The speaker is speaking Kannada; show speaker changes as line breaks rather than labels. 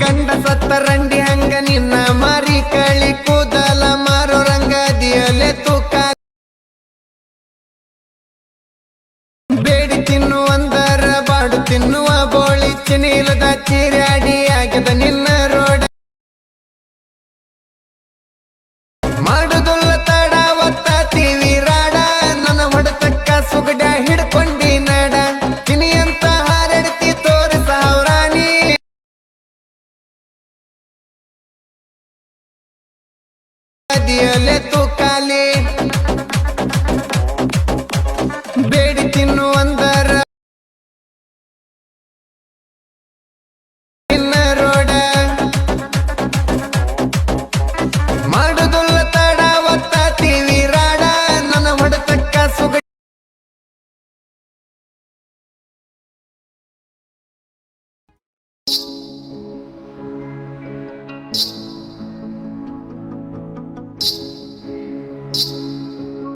ಗಂಡ ಸತ್ತ ರಂಡಿ ಹಂಗ ನಿನ್ನ ಮಾರಿ ಕಳಿ ಕೂದಲ ಮಾರೋ ರಂಗ ದಿಯಲೆ ತೂಕ. ಬೇಡಿ ತಿನ್ನುವಂದರ ಬಾಡು ತಿನ್ನುವ ಬೋಳಿ ಚಿನಿಲದ ಚೀರಾಡಿ ಆಗ್ಯದ ನಿನ್ನ ರೋಡ. ಮಾಡುದುಲ್ಲ ನದಿಯಲೆ ತೂಕಾಲಿ. ಬೇಡಿ ತಿನ್ನುವಂದರ ರೋಡ. ಮಾಡುದುಲ್ಲ ತಡ ಒತ್ತಾತೀವಿ ರಾಡ. ನನ್ನ ಹೊಡೆತಕ್ಕ you